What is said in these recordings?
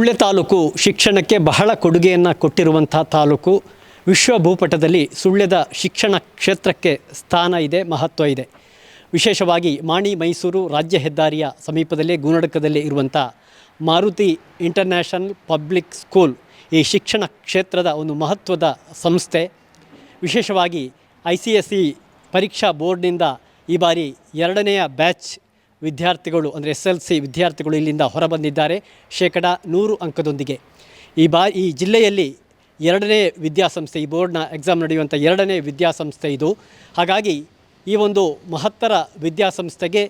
ಸುಳ್ಯ ತಾಲೂಕು ಶಿಕ್ಷಣಕ್ಕೆ ಬಹಳ ಕೊಡುಗೆಯನ್ನು ಕೊಟ್ಟಿರುವಂಥ ತಾಲೂಕು. ವಿಶ್ವ ಭೂಪಟದಲ್ಲಿ ಸುಳ್ಯದ ಶಿಕ್ಷಣ ಕ್ಷೇತ್ರಕ್ಕೆ ಸ್ಥಾನ ಇದೆ, ಮಹತ್ವ ಇದೆ. ವಿಶೇಷವಾಗಿ ಮಾಣಿ ಮೈಸೂರು ರಾಜ್ಯ ಹೆದ್ದಾರಿಯ ಸಮೀಪದಲ್ಲೇ ಗುಣಡಕದಲ್ಲಿ ಇರುವಂಥ ಮಾರುತಿ ಇಂಟರ್ನ್ಯಾಷನಲ್ ಪಬ್ಲಿಕ್ ಸ್ಕೂಲ್ ಈ ಶಿಕ್ಷಣ ಕ್ಷೇತ್ರದ ಒಂದು ಮಹತ್ವದ ಸಂಸ್ಥೆ. ವಿಶೇಷವಾಗಿ ಐ ಸಿ ಎಸ್ ಸಿ ಪರೀಕ್ಷಾ ಬೋರ್ಡ್ನಿಂದ ಈ ಬಾರಿ ಎರಡನೆಯ ಬ್ಯಾಚ್ ವಿದ್ಯಾರ್ಥಿಗಳು, ಅಂದರೆ ಎಸ್ ಎಲ್ ಸಿ ವಿದ್ಯಾರ್ಥಿಗಳು ಇಲ್ಲಿಂದ ಹೊರಬಂದಿದ್ದಾರೆ. ಶೇಕಡ ನೂರು ಅಂಕದೊಂದಿಗೆ. ಈ ಬಾ, ಈ ಜಿಲ್ಲೆಯಲ್ಲಿ ಎರಡನೇ ವಿದ್ಯಾಸಂಸ್ಥೆ, ಈ ಬೋರ್ಡ್ನ ಎಕ್ಸಾಮ್ ನಡೆಯುವಂಥ ಎರಡನೇ ವಿದ್ಯಾಸಂಸ್ಥೆ ಇದು. ಹಾಗಾಗಿ ಈ ಒಂದು ಮಹತ್ತರ ವಿದ್ಯಾಸಂಸ್ಥೆಗೆ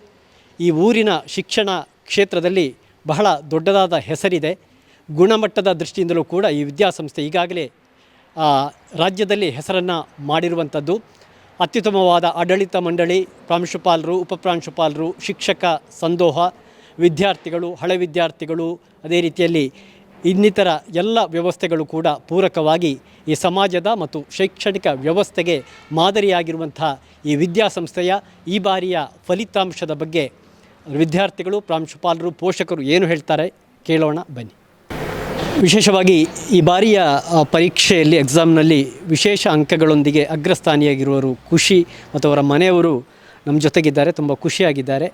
ಈ ಊರಿನ ಶಿಕ್ಷಣ ಕ್ಷೇತ್ರದಲ್ಲಿ ಬಹಳ ದೊಡ್ಡದಾದ ಹೆಸರಿದೆ. ಗುಣಮಟ್ಟದ ದೃಷ್ಟಿಯಿಂದಲೂ ಕೂಡ ಈ ವಿದ್ಯಾಸಂಸ್ಥೆ ಈಗಾಗಲೇ ರಾಜ್ಯದಲ್ಲಿ ಹೆಸರನ್ನು ಮಾಡಿರುವಂಥದ್ದು ಅತ್ಯುತ್ತಮವಾದ ಆಡಳಿತ ಮಂಡಳಿ, ಪ್ರಾಂಶುಪಾಲರು, ಉಪಪ್ರಾಂಶುಪಾಲರು, ಶಿಕ್ಷಕ ಸಂದೋಹ, ವಿದ್ಯಾರ್ಥಿಗಳು, ಹಳೆ ವಿದ್ಯಾರ್ಥಿಗಳು, ಅದೇ ರೀತಿಯಲ್ಲಿ ಇನ್ನಿತರ ಎಲ್ಲ ವ್ಯವಸ್ಥೆಗಳು ಕೂಡ ಪೂರಕವಾಗಿ ಈ ಸಮಾಜದ ಮತ್ತು ಶೈಕ್ಷಣಿಕ ವ್ಯವಸ್ಥೆಗೆ ಮಾದರಿಯಾಗಿರುವಂಥ ಈ ವಿದ್ಯಾಸಂಸ್ಥೆಯ ಈ ಬಾರಿಯ ಫಲಿತಾಂಶದ ಬಗ್ಗೆ ವಿದ್ಯಾರ್ಥಿಗಳು, ಪ್ರಾಂಶುಪಾಲರು, ಪೋಷಕರು ಏನು ಹೇಳ್ತಾರೆ ಕೇಳೋಣ ಬನ್ನಿ. ವಿಶೇಷವಾಗಿ ಈ ಬಾರಿಯ ಪರೀಕ್ಷೆಯಲ್ಲಿ ಎಕ್ಸಾಮ್ನಲ್ಲಿ ವಿಶೇಷ ಅಂಕಗಳೊಂದಿಗೆ ಅಗ್ರಸ್ಥಾನಿಯಾಗಿರುವವರು ಖುಷಿ ಮತ್ತು ಅವರ ಮನೆಯವರು ನಮ್ಮ ಜೊತೆಗಿದ್ದಾರೆ ತುಂಬ ಖುಷಿಯಾಗಿದ್ದಾರೆ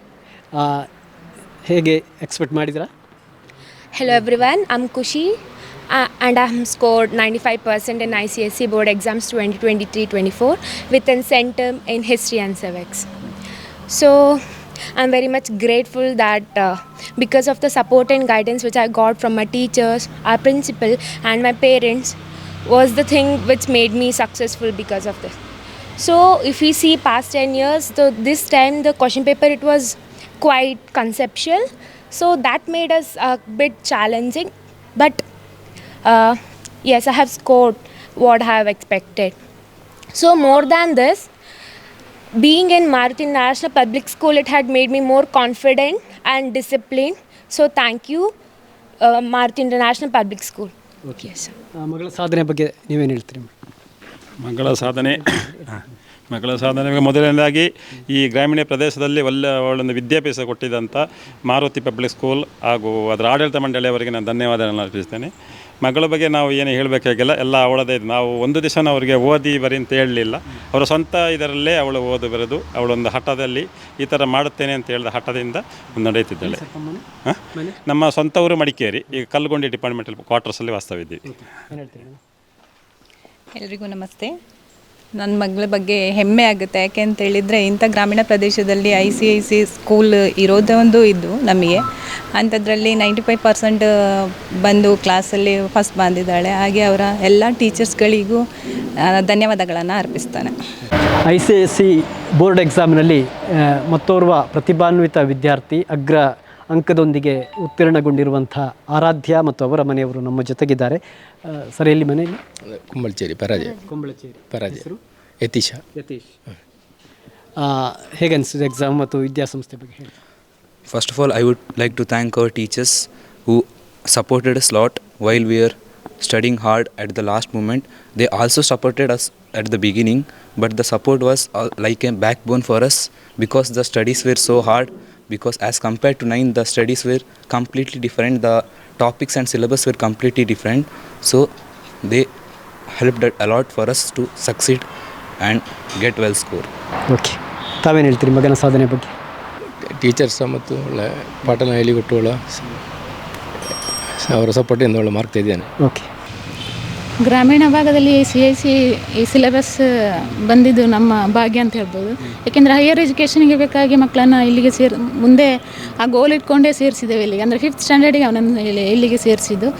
ಹೇಗೆ ಎಕ್ಸ್ಪೆಕ್ಟ್ ಮಾಡಿದ್ರಾ Hello everyone, ninety five percent and I C S 95% exams twenty twenty three 2023-24 with N centre in history and civics. So I'm very much grateful that uh, because of the support and guidance which I got from my teachers, our principal and my parents was the thing which made me successful because of this. So if we see past 10 years, so this time the question paper it was quite conceptual. So that made us a bit challenging. But uh, yes, I have scored what I have expected. So more than this, being in Maruti National Public School, it had made me more confident and disciplined. So thank you, uh, Maruti International Public School. Okay. ಮಗಳ ಸಾಧನೆ ಬಗ್ಗೆ ನೀವೇನು ಹೇಳ್ತೀರಿ ಮಗಳ ಸಾಧನೆ. ಮಗಳ ಸಾಧನೆ ಮೊದಲನೇದಾಗಿ ಈ ಗ್ರಾಮೀಣ ಪ್ರದೇಶದಲ್ಲಿ ಒಳ್ಳೆ ಒಳ್ಳೊಂದು ವಿದ್ಯಾಭ್ಯಾಸ ಕೊಟ್ಟಿದ್ದಂಥ ಮಾರುತಿ ಪಬ್ಲಿಕ್ ಸ್ಕೂಲ್ ಹಾಗೂ ಅದರ ಆಡಳಿತ ಮಂಡಳಿಯವರಿಗೆ ನಾನು ಧನ್ಯವಾದಗಳನ್ನು ಅರ್ಪಿಸ್ತೇನೆ. ಮಗಳ ಬಗ್ಗೆ ನಾವು ಏನು ಹೇಳಬೇಕಾಗಿಲ್ಲ ಎಲ್ಲ ಅವಳದೇ ಇದು. ನಾವು ಒಂದು ದಿವಸ ಅವರಿಗೆ ಓದಿ ಬರಿ ಅಂತ ಹೇಳಲಿಲ್ಲ. ಅವರ ಸ್ವಂತ ಇದರಲ್ಲೇ ಅವಳು ಓದು ಬರೆದು ಅವಳೊಂದು ಹಠದಲ್ಲಿ ಈ ಥರ ಮಾಡುತ್ತೇನೆ ಅಂತ ಹೇಳಿದ ಹಠದಿಂದ ನಡೆಯುತ್ತಿದ್ದಾಳೆ? ನಮ್ಮ ಸ್ವಂತ ಊರು ಮಡಿಕೇರಿ. ಈಗ ಕಲ್ಗುಂಡಿ ಡಿಪಾರ್ಟ್ಮೆಂಟಲ್ಲಿ ಕ್ವಾರ್ಟರ್ಸಲ್ಲಿ ಏನು ಹೇಳ್ತೀರಿ ಎಲ್ರಿಗೂ ನಮಸ್ತೆ. ನನ್ನ ಮಗಳ ಬಗ್ಗೆ ಹೆಮ್ಮೆ ಆಗುತ್ತೆ. ಯಾಕೆ ಅಂತ ಹೇಳಿದರೆ, ಇಂಥ ಗ್ರಾಮೀಣ ಪ್ರದೇಶದಲ್ಲಿ I C I C school ಇರೋದೇ ಒಂದು ಇದ್ದು ನಮಗೆ. ಅಂಥದ್ರಲ್ಲಿ ನೈಂಟಿ ಫೈವ್ ಪರ್ಸೆಂಟ್ ಬಂದು ಕ್ಲಾಸಲ್ಲಿ ಫಸ್ಟ್ ಬಂದಿದ್ದಾಳೆ. ಹಾಗೆ ಅವರ ಎಲ್ಲ ಟೀಚರ್ಸ್ಗಳಿಗೂ ಧನ್ಯವಾದಗಳನ್ನು ಅರ್ಪಿಸ್ತಾನೆ. I C I C board ಎಕ್ಸಾಮ್ನಲ್ಲಿ ಮತ್ತೋರ್ವ ಪ್ರತಿಭಾನ್ವಿತ ವಿದ್ಯಾರ್ಥಿ, ಅಗ್ರ ಅಂಕದೊಂದಿಗೆ ಉತ್ತೀರ್ಣಗೊಂಡಿರುವಂಥ ಆರಾಧ್ಯ ಮತ್ತು ಅವರ ಮನೆಯವರು ನಮ್ಮ ಜೊತೆಗಿದ್ದಾರೆ. ಸರಿಯಲ್ಲಿ ಮನೆ ಕುಂಬಳಚೇರಿ ಪರಾಜಯ. ಕುಂಬಳಚೇರಿ. ಪರಾಜಯ. ಯತೀಶ. ಯತೀಶ್. ಹೇಗೆ ಅನಿಸಿದೆ ಎಕ್ಸಾಮ್ ಮತ್ತು ವಿದ್ಯಾಸಂಸ್ಥೆ ಬಗ್ಗೆ ಹೇಳಿ. First of all I would like to thank our teachers who supported a lot while we are studying hard at the last moment they also supported us at the beginning but the support was like a backbone for us because the studies were so hard Because as compared to 9, the studies were completely different. The topics and syllabus were completely different. So they helped a lot for us to succeed and get well score. Okay ತಾವೇನು ಹೇಳ್ತೀರಿ ಮಗನ ಸಾಧನೆ ಬಗ್ಗೆ teachers ಮತ್ತು ಒಳ್ಳೆ ಪಾಠನ ಹೇಳಿಕೊಟ್ಟು ಒಳ್ಳೆ ಅವರ ಸಪೋರ್ಟಿಂದ ಒಳ್ಳೆ ಮಾರ್ಕ್ ತೆಗೆದಿದ್ದೇನೆ ಓಕೆ ಗ್ರಾಮೀಣ ಭಾಗದಲ್ಲಿ ಸಿ ಐ ಸಿ ಈ ಸಿಲೆಬಸ್ ಬಂದಿದ್ದು ನಮ್ಮ ಭಾಗ್ಯ ಅಂತ ಹೇಳ್ಬೋದು. ಯಾಕೆಂದರೆ ಹೈಯರ್ ಎಜುಕೇಷನ್ಗೆ ಬೇಕಾಗಿ ಮಕ್ಕಳನ್ನು ಇಲ್ಲಿಗೆ ಸೇರ್, ಮುಂದೆ ಆ ಗೋಲ್ ಇಟ್ಕೊಂಡೇ ಸೇರಿಸಿದ್ದೇವೆ ಇಲ್ಲಿಗೆ. ಅಂದರೆ ಫಿಫ್ತ್ ಸ್ಟ್ಯಾಂಡರ್ಡಿಗೆ ಅವನನ್ನು ಇಲ್ಲಿ, ಇಲ್ಲಿಗೆ ಸೇರಿಸಿದ್ದು.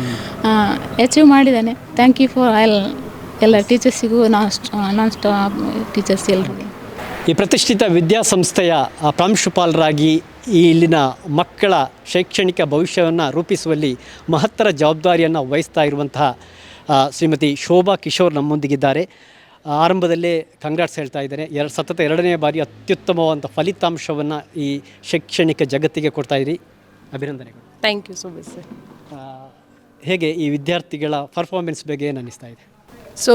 ಅಚೀವ್ ಮಾಡಿದ್ದಾನೆ. ಥ್ಯಾಂಕ್ ಯು ಫಾರ್ ಆಲ್ ಎಲ್ಲ ಟೀಚರ್ಸಿಗೂ ನಾನ್ ನಾನ್ ಸ್ಟಾಪ್ ಟೀಚರ್ಸ್ ಎಲ್ಲರಿಗೂ ಈ ಪ್ರತಿಷ್ಠಿತ ವಿದ್ಯಾಸಂಸ್ಥೆಯ ಪ್ರಾಂಶುಪಾಲರಾಗಿ ಈ ಇಲ್ಲಿನ ಮಕ್ಕಳ ಶೈಕ್ಷಣಿಕ ಭವಿಷ್ಯವನ್ನು ರೂಪಿಸುವಲ್ಲಿ ಮಹತ್ತರ ಜವಾಬ್ದಾರಿಯನ್ನು ವಹಿಸ್ತಾ ಇರುವಂತಹ ಶ್ರೀಮತಿ ಶೋಭಾ ಕಿಶೋರ್ ನಮ್ಮೊಂದಿಗಿದ್ದಾರೆ. ಆರಂಭದಲ್ಲೇ ಕಂಗ್ರಾಟ್ಸ್ ಹೇಳ್ತಾ ಇದ್ದಾರೆ. ಎರಡು ಸತತ ಎರಡನೇ ಬಾರಿ ಅತ್ಯುತ್ತಮವಾದಂಥ ಫಲಿತಾಂಶವನ್ನು ಈ ಶೈಕ್ಷಣಿಕ ಜಗತ್ತಿಗೆ ಕೊಡ್ತಾ ಇದ್ದೀರಿ ಅಭಿನಂದನೆಗಳು. Thank you so much sir ಹೇಗೆ ಈ ವಿದ್ಯಾರ್ಥಿಗಳ ಪರ್ಫಾರ್ಮೆನ್ಸ್ ಬಗ್ಗೆ ಏನು ಅನ್ನಿಸ್ತಾ ಇದೆ? So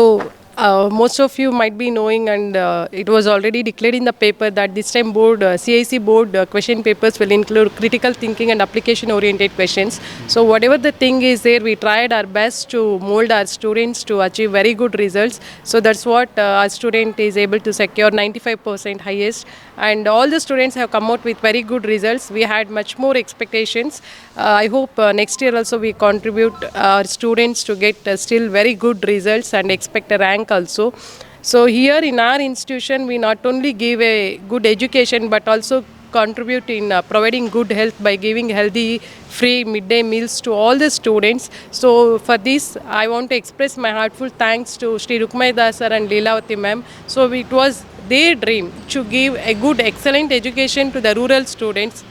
uh, most of you might be knowing, and uh, it was already declared in the paper that this time board uh, CIC board uh, question papers will include critical thinking and application oriented questions. So whatever the thing is there, we tried our best to mold our students to achieve very good results. So that's what uh, our student is able to secure 95% highest, and all the students have come out with very good results. We had much more expectations. Uh, I hope uh, next year also we contribute our students to get uh, still very good results and expect a rank also. So here in our institution, we not only give a good education but also contribute in uh, providing good health by giving healthy free midday meals to all the students. So for this, I want to express my heartful thanks to Sri Rukmai Dasar and Leelavati ma'am. So it was their dream to give a good, excellent education to the rural students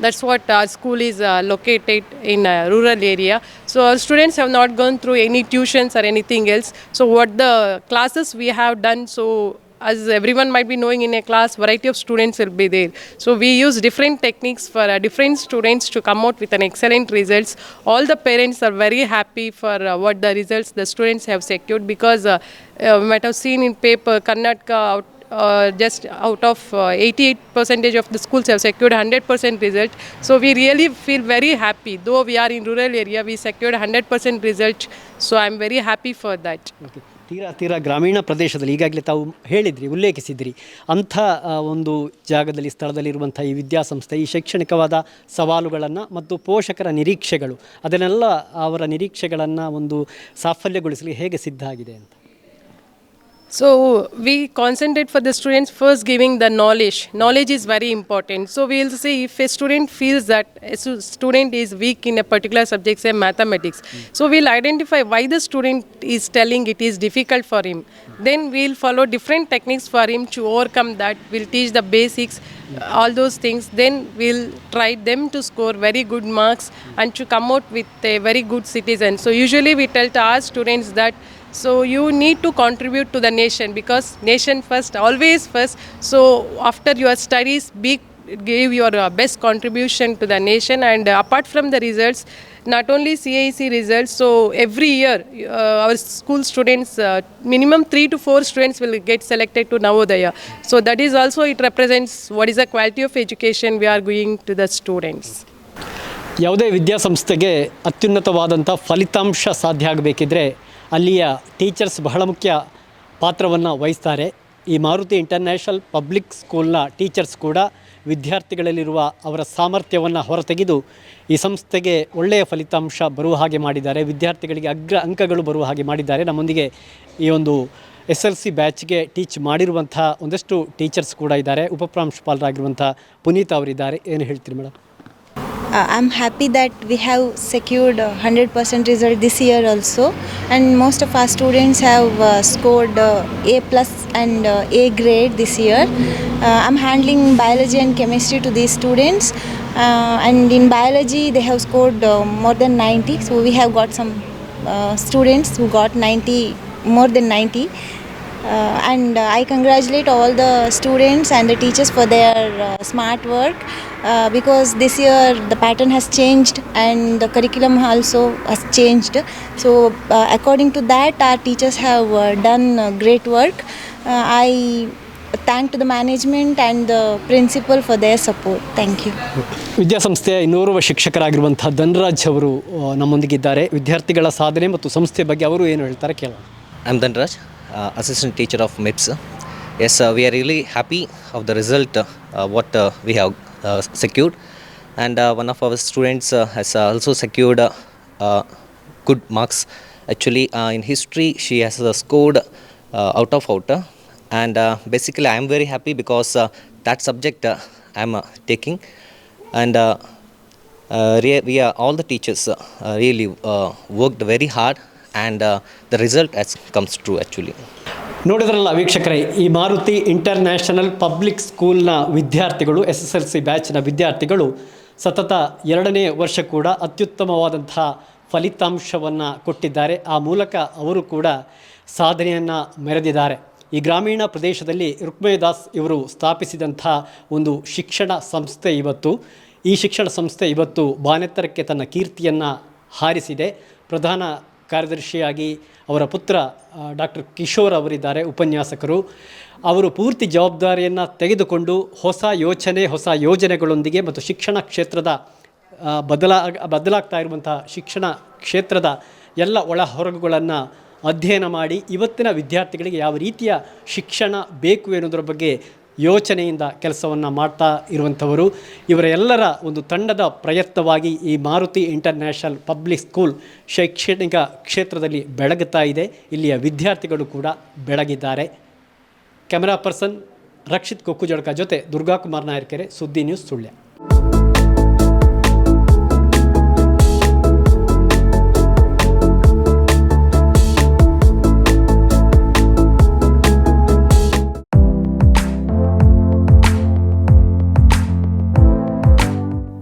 that's what our school is uh, located in a rural area. So our students have not gone through any tuitions or anything else. So what the classes we have done, so as everyone might be knowing in a class, variety of students will be there. So we use different techniques for uh, different students to come out with an excellent results. All the parents are very happy for uh, what the results the students have secured because uh, uh, we might have seen in paper Karnataka uh, just out of uh, 88 percentage of the schools have secured 100 percent result so we really feel very happy though we are in rural area we secured 100 percent result so i'm very happy for that Okay. ತೀರಾ ತೀರಾ ಗ್ರಾಮೀಣ ಪ್ರದೇಶದಲ್ಲಿ ಈಗಾಗಲೇ ತಾವು ಹೇಳಿದ್ರಿ ಉಲ್ಲೇಖಿಸಿದ್ರಿ ಅಂಥ ಒಂದು ಜಾಗದಲ್ಲಿ ಸ್ಥಳದಲ್ಲಿರುವಂಥ ಈ ವಿದ್ಯಾಸಂಸ್ಥೆ ಈ ಶೈಕ್ಷಣಿಕವಾದ ಸವಾಲುಗಳನ್ನು ಮತ್ತು ಪೋಷಕರ ನಿರೀಕ್ಷೆಗಳು ಅದನ್ನೆಲ್ಲ ಅವರ ನಿರೀಕ್ಷೆಗಳನ್ನು ಒಂದು ಸಾಫಲ್ಯಗೊಳಿಸಲು ಹೇಗೆ ಸಿದ್ಧ ಆಗಿದೆ ಅಂತ So we concentrate for the students first giving the knowledge. Knowledge is very important. So we will see if a student feels that a student is weak in a particular subject, say mathematics. So we'll identify why the student is telling it is difficult for him. Then we'll follow different techniques for him to overcome that. We'll teach the basics, all those things. Then we'll try them to score very good marks and to come out with a very good citizen. So usually we tell to our students that so you need to contribute to the nation because nation first always first so after your studies be give your uh, best contribution to the nation and uh, apart from the results not only CIC results so every year uh, our school students uh, minimum 3 to 4 students will get selected to Navodaya so that is also it represents what is the quality of education we are going to the students ಯಾವುದೇ ವಿದ್ಯಾಸಂಸ್ಥೆಗೆ ಅತ್ಯುನ್ನತವಾದಂಥ ಫಲಿತಾಂಶ ಸಾಧ್ಯ ಆಗಬೇಕಿದ್ರೆ ಅಲ್ಲಿಯ teachers ಬಹಳ ಮುಖ್ಯ ಪಾತ್ರವನ್ನು ವಹಿಸ್ತಾರೆ. ಈ Maruti international public ಸ್ಕೂಲ್ನ ಟೀಚರ್ಸ್ ಕೂಡ ವಿದ್ಯಾರ್ಥಿಗಳಲ್ಲಿರುವ ಅವರ ಸಾಮರ್ಥ್ಯವನ್ನು ಹೊರತೆಗೆದು ಈ ಸಂಸ್ಥೆಗೆ ಒಳ್ಳೆಯ ಫಲಿತಾಂಶ ಬರುವ ಹಾಗೆ ಮಾಡಿದ್ದಾರೆ. ವಿದ್ಯಾರ್ಥಿಗಳಿಗೆ ಅಗ್ರ ಅಂಕಗಳು ಬರುವ ಹಾಗೆ ಮಾಡಿದ್ದಾರೆ. ನಮ್ಮೊಂದಿಗೆ ಈ ಒಂದು ಎಸ್ ಎಲ್ ಸಿ ಬ್ಯಾಚ್ಗೆ ಟೀಚ್ ಮಾಡಿರುವಂಥ ಒಂದಷ್ಟು ಟೀಚರ್ಸ್ ಕೂಡ ಇದ್ದಾರೆ. ಉಪಪ್ರಾಂಶುಪಾಲರಾಗಿರುವಂಥ ಪುನೀತ್ ಅವರಿದ್ದಾರೆ. ಏನು ಹೇಳ್ತೀರಿ madam? Uh, I'm happy that we have secured 100% result this year also. And most of our students have uh, scored uh, A plus and uh, A grade this year. Uh, I'm handling biology and chemistry to these students. Uh, and in biology they have scored uh, more than 90 so we have got some uh, students who got 90 more than 90 uh, and uh, I congratulate all the students and the teachers for their uh, smart work uh, because this year the pattern has changed and the curriculum also has changed. So, uh, according to that, our teachers have uh, done uh, great work. Uh, I thank to the management and the principal for their support. Thank you. ವಿದ್ಯಾಸಂಸ್ಥೆಯ ಇನ್ನೋರ್ವ ಶಿಕ್ಷಕರಾಗಿರುವಂಥ ಧನರಾಜ್ ಅವರು ನಮ್ಮೊಂದಿಗಿದ್ದಾರೆ ವಿದ್ಯಾರ್ಥಿಗಳ ಸಾಧನೆ ಮತ್ತು ಸಂಸ್ಥೆ ಬಗ್ಗೆ ಅವರು ಏನು ಹೇಳ್ತಾರೆ ಕೇಳೋಣ I'm Dhanraj, uh, assistant teacher of MIPS. Yes, uh, we are really happy of the result uh, uh, what uh, we have uh, secured, and uh, one of our students uh, has uh, also secured uh, uh, good marks. Actually, uh, in history, she has uh, scored uh, out of out, uh, and uh, basically, I am very happy because uh, that subject uh, I am uh, taking, and. Uh, uh, we are all the teachers uh, uh, really uh, worked very hard and the result as comes true actually ನೋಡಿದ್ರಲ್ಲ ವೀಕ್ಷಕರೇ, ಈ Maruti international public ಸ್ಕೂಲ್ನ ವಿದ್ಯಾರ್ಥಿಗಳು S S L C ಬ್ಯಾಚ್ನ ವಿದ್ಯಾರ್ಥಿಗಳು ಸತತ ಎರಡನೇ ವರ್ಷ ಕೂಡ ಅತ್ಯುತ್ತಮವಾದಂತಹ ಫಲಿತಾಂಶವನ್ನು ಕೊಟ್ಟಿದ್ದಾರೆ. ಆ ಮೂಲಕ ಅವರು ಕೂಡ ಸಾಧನೆಯನ್ನು ಮೆರೆದಿದ್ದಾರೆ. ಈ ಗ್ರಾಮೀಣ ಪ್ರದೇಶದಲ್ಲಿ ರುಕ್ಮಯದಾಸ್ ಇವರು ಸ್ಥಾಪಿಸಿದಂಥ ಒಂದು ಶಿಕ್ಷಣ ಸಂಸ್ಥೆ ಇವತ್ತು. ಈ ಶಿಕ್ಷಣ ಸಂಸ್ಥೆ ಇವತ್ತು ಬಾನೆತ್ತರಕ್ಕೆ ತನ್ನ ಕೀರ್ತಿಯನ್ನು ಹಾರಿಸಿದೆ. ಪ್ರಧಾನ ಕಾರ್ಯದರ್ಶಿಯಾಗಿ ಅವರ ಪುತ್ರ ಡಾಕ್ಟರ್ ಕಿಶೋರ್ ಅವರಿದ್ದಾರೆ, ಉಪನ್ಯಾಸಕರು. ಅವರು ಪೂರ್ತಿ ಜವಾಬ್ದಾರಿಯನ್ನು ತೆಗೆದುಕೊಂಡು ಹೊಸ ಯೋಚನೆ, ಹೊಸ ಯೋಜನೆಗಳೊಂದಿಗೆ ಮತ್ತು ಶಿಕ್ಷಣ ಕ್ಷೇತ್ರದ ಬದಲಾ, ಬದಲಾಗ್ತಾ ಇರುವಂತಹ ಶಿಕ್ಷಣ ಕ್ಷೇತ್ರದ ಎಲ್ಲ ಒಳ ಹೊರಗುಗಳನ್ನು ಅಧ್ಯಯನ ಮಾಡಿ ಇವತ್ತಿನ ವಿದ್ಯಾರ್ಥಿಗಳಿಗೆ ಯಾವ ರೀತಿಯ ಶಿಕ್ಷಣ ಬೇಕು ಎನ್ನುವುದರ ಬಗ್ಗೆ ಯೋಚನೆಯಿಂದ ಕೆಲಸವನ್ನು ಮಾಡ್ತಾ ಇರುವಂಥವರು, ಇವರ ಎಲ್ಲರ ಒಂದು ತಂಡದ ಪ್ರಯತ್ನವಾಗಿ ಈ ಮಾರುತಿ ಇಂಟರ್ನ್ಯಾಷನಲ್ ಪಬ್ಲಿಕ್ ಸ್ಕೂಲ್ ಶೈಕ್ಷಣಿಕ ಕ್ಷೇತ್ರದಲ್ಲಿ ಬೆಳಗುತ್ತಾ ಇದೆ. ಇಲ್ಲಿಯ ವಿದ್ಯಾರ್ಥಿಗಳು ಕೂಡ ಬೆಳಗಿದ್ದಾರೆ. ಕ್ಯಾಮರಾ ಪರ್ಸನ್ ರಕ್ಷಿತ್ ಕೊಕ್ಕುಜೊಡಕ ಜೊತೆ Durgakumar Nayarkere Suddi news Sullia.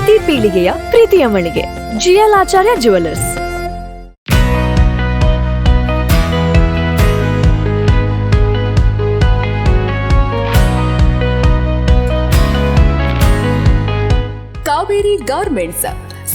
ಪ್ರತಿ ಪೀಳಿಗೆಯ ಪ್ರೀತಿಯ ಮಳಿಗೆ. GL Acharya jewellers Kaveri garments.